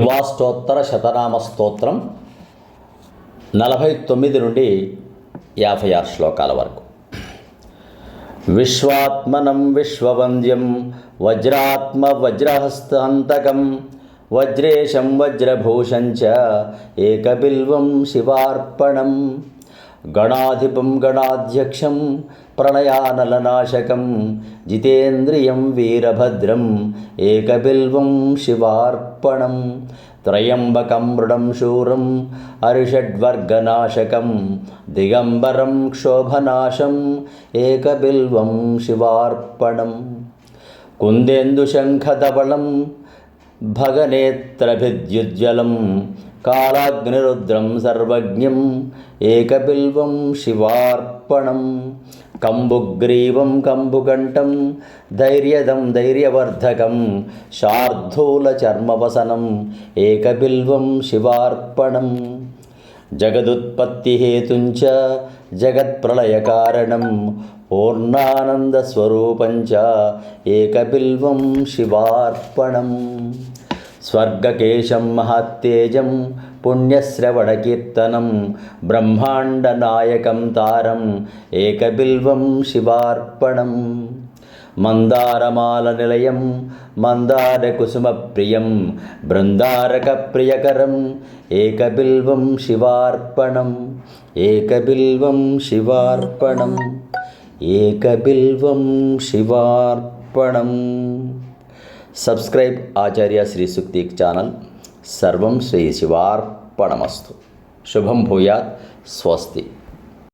శివాష్టోత్తర శతనామ స్తోత్రం నలభై తొమ్మిది నుండి యాభై ఆరు శ్లోకాల వరకు. విశ్వాత్మనం విశ్వవంద్యం వజ్రాత్మ వజ్రహస్తాంతకం వజ్రేశం వజ్రభూషం చ ఏకబిల్వం శివార్పణం. గణాధిపం గణాధ్యక్షం ప్రణయానలనాశకం జితేంద్రియం వీరభద్రం ఏకబిల్వం శివార్పణం త్రయంబకం మృడం శూరం అరిషడ్వర్గనాశకం దిగంబరం క్షోభనాశం ఏకబిల్వం శివార్పణం. కుందేందుశంఖధవళం భగనేత్రభిద్యుజ్వలం కాలాగ్నిరుద్రం సర్వజ్ఞం ఏకబిల్వం శివార్పణం. కంబుగ్రీవం కంబుకంఠం ధైర్యదం ధైర్యవర్ధకం శార్ధూల చర్మవసనం ఏకబిల్వం శివార్పణం. జగదుత్పత్తిహేతుం చ జగత్ప్రళయకారణం పూర్ణానందస్వరూపం చ ఏకబిల్వం శివార్పణం. స్వర్గకేశం మహత్తేజం పుణ్యశ్రవణకీర్తనం బ్రహ్మాండనాయకం తారం ఏకబిల్వం శివార్పణం మందారమాల నిలయం మందారకుసుమప్రియం బృందారకప్రియకరం ఏకబిల్వం శివార్పణం ఏకబిల్వం శివార్పణం ఏకబిల్వం सब्सक्राइब आचार्य श्री सुक्ति चैनल सर्व श्री शिवार्पणमस्तु शुभम भूयात् स्वस्ति